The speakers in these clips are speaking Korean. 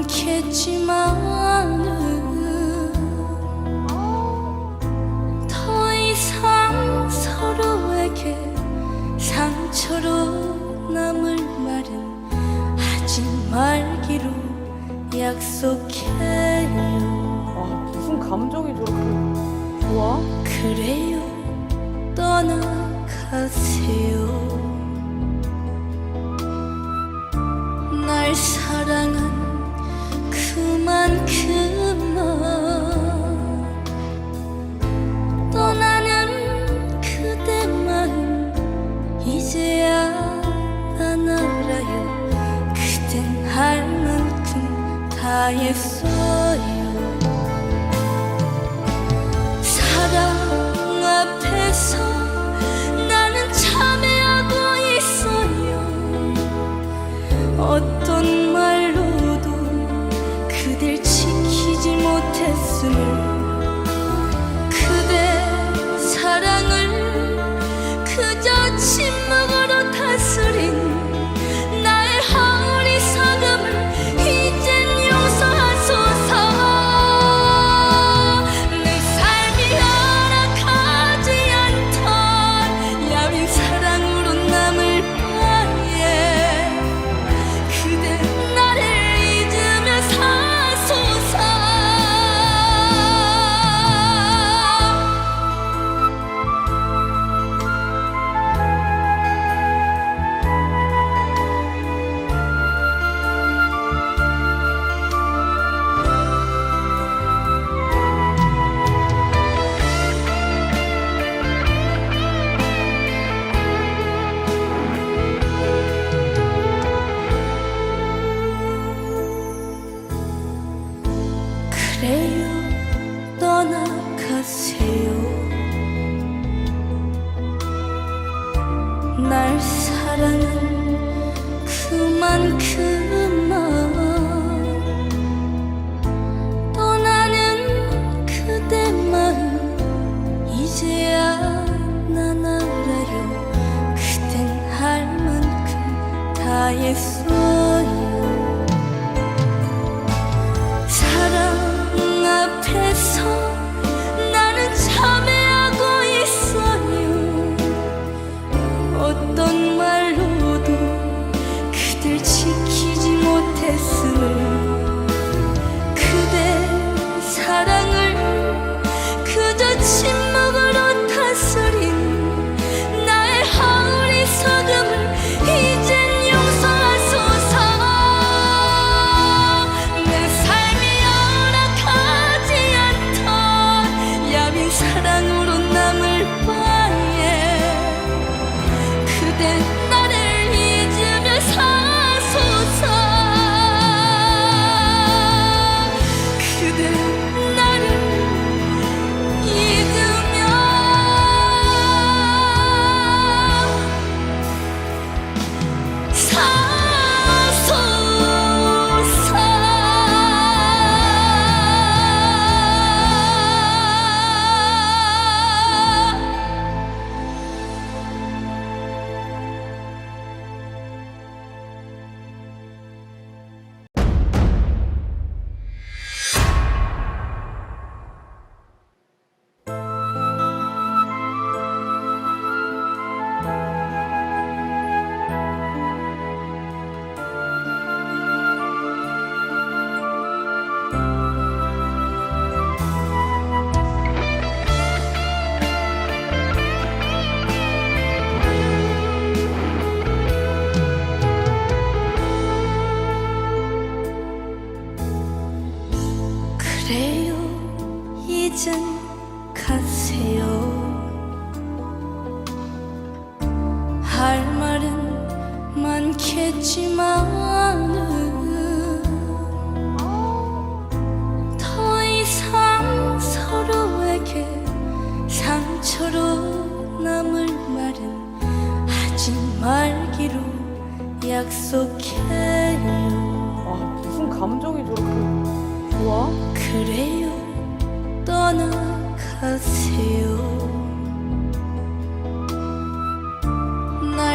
않겠지만은 더 이상 서로에게 상처로 남을 말은 하지 말기로 아, 감정이 좋아. 그래요, 떠나가세요. Yesu 날 사랑은 그만큼만 떠나는 그대 마음 이제야 난 알아요 그땐 할 만큼 다 했어. 心。真。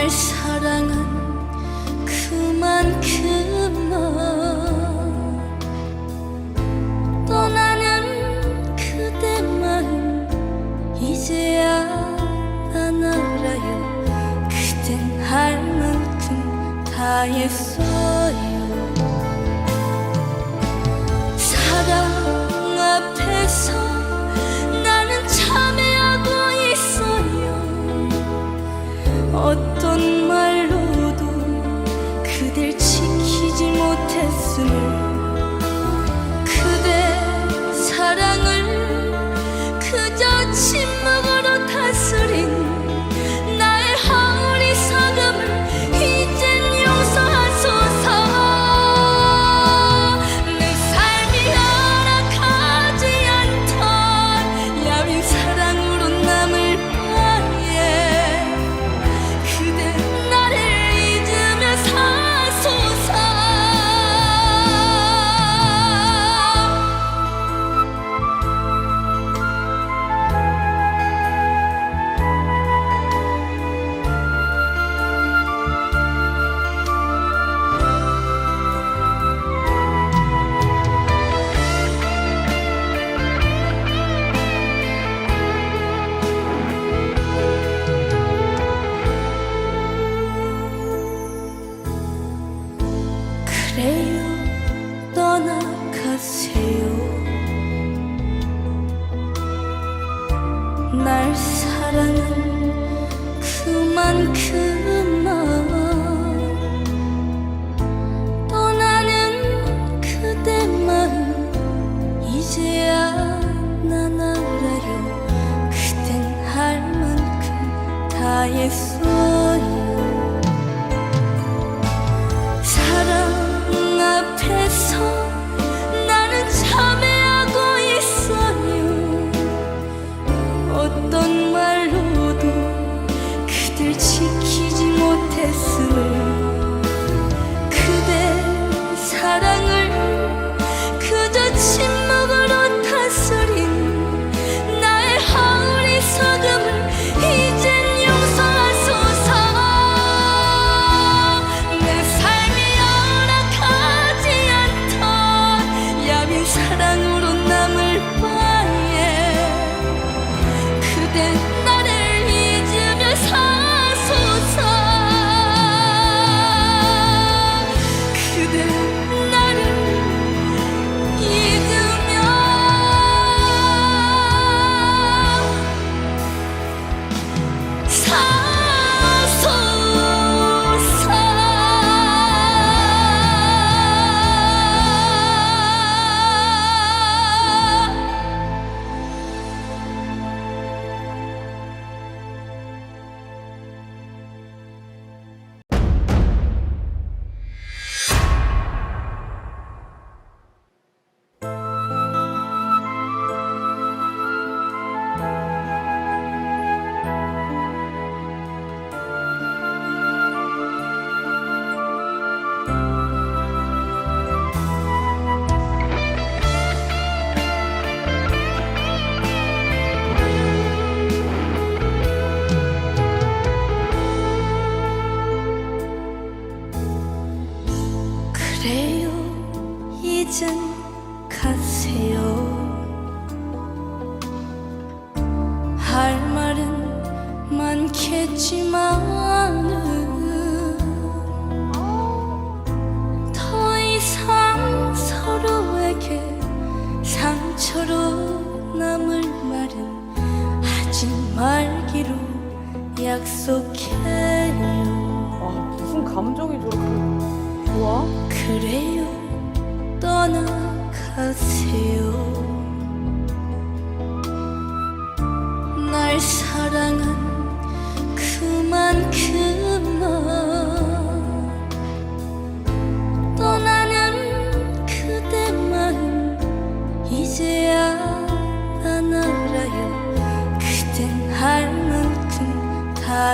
사랑은 그만큼만 떠나는 그대만 이제야 안 알아요. 그댄 할 만큼 다 했어요. 사랑 앞에서 약속해요. 아, 무슨 감정이 저렇게 좋아? 그래요. 떠나가세요. 날 사랑하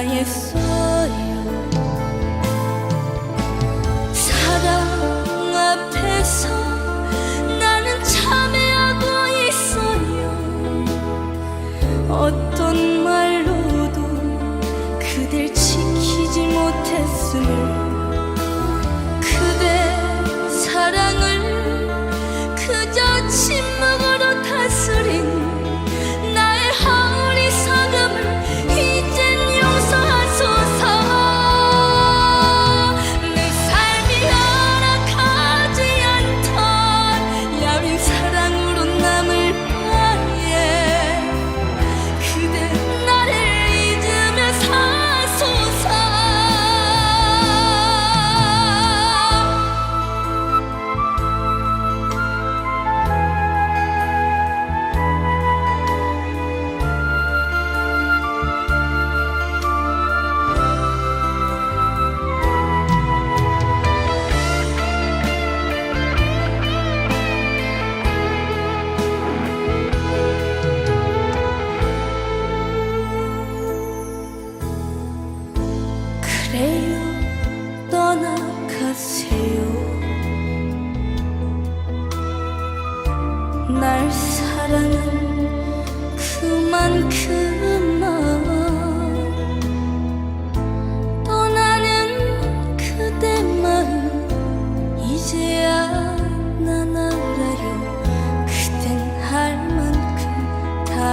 나였어요 사랑 앞에서 나는 참회하고 있어요. 어떤 말로도 그댈 지키지 못했음을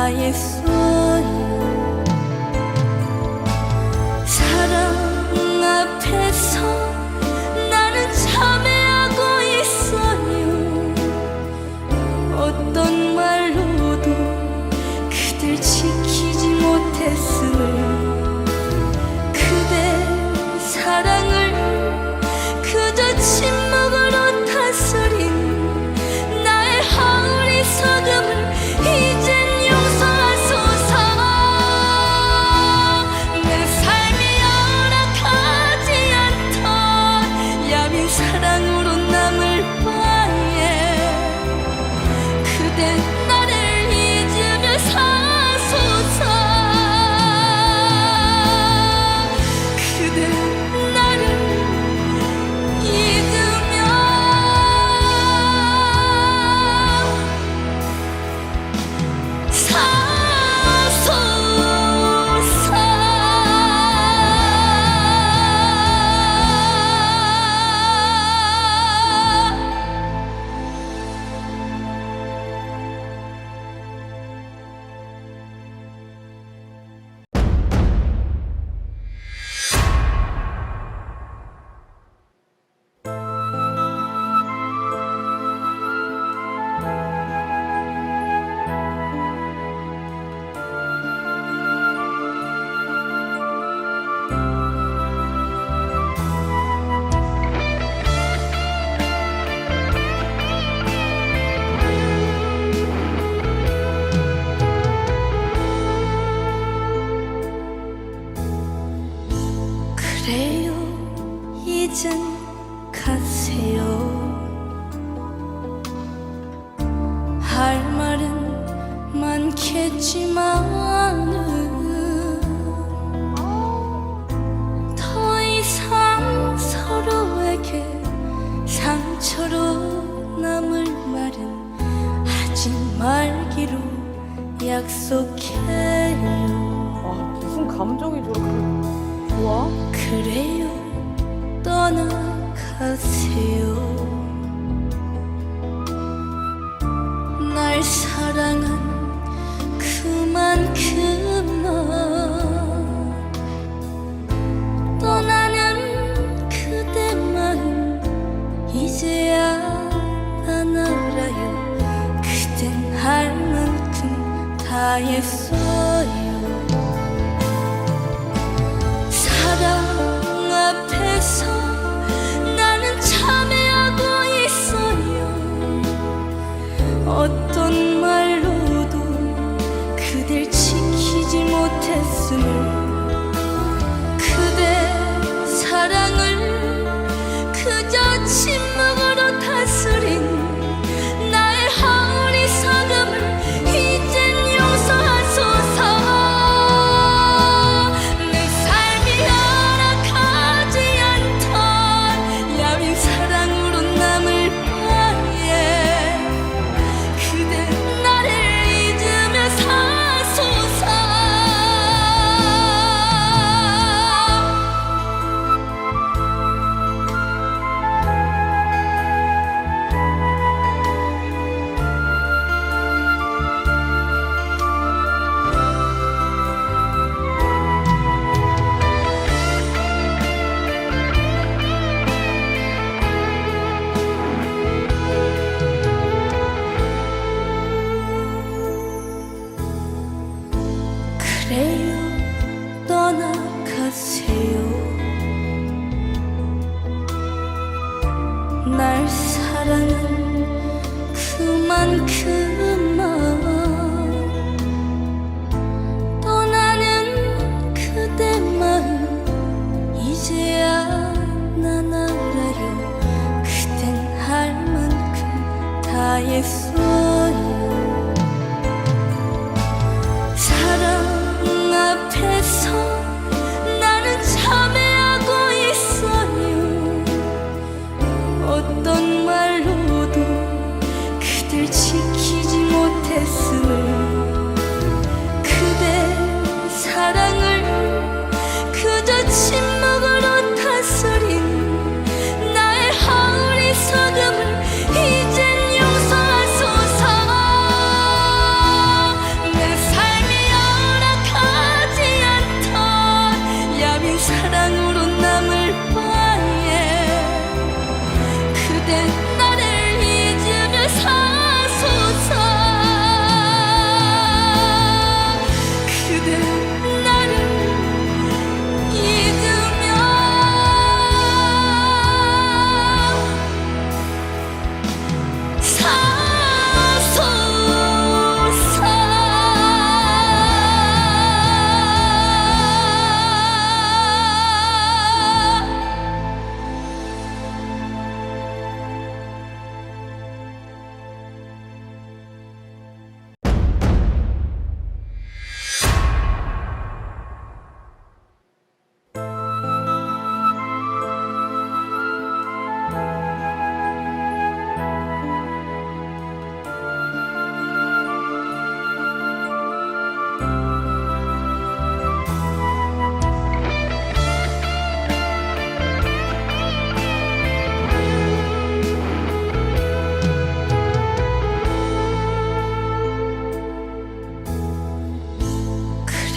calles. 잊 지만 더 이상 서로에게 상처로 남을 말은 하지 말기로 약속해요. 사랑하. 그만큼만 떠나는 그대 마음 이제야 난 알아요. 그댄 할 만큼 다 했어. listening. 날 사랑은 그만큼 마음 떠나는 그대 마음 이제야 난 알아요. 그땐 할 만큼 다 했어. しま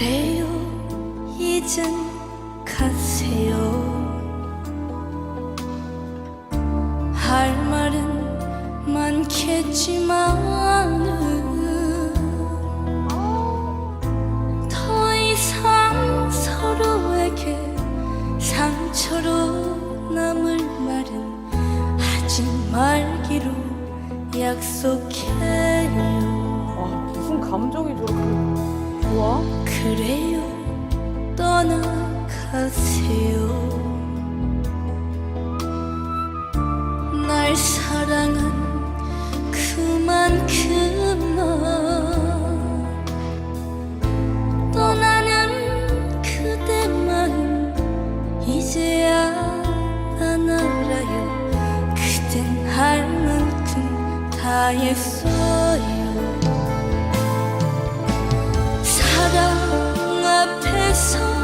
그래요. 이젠 가슴 사랑은 그만큼만 떠나는 그대만 이제야 안 알아요. 그댄 할 만큼 다 했어요. 사랑 앞에서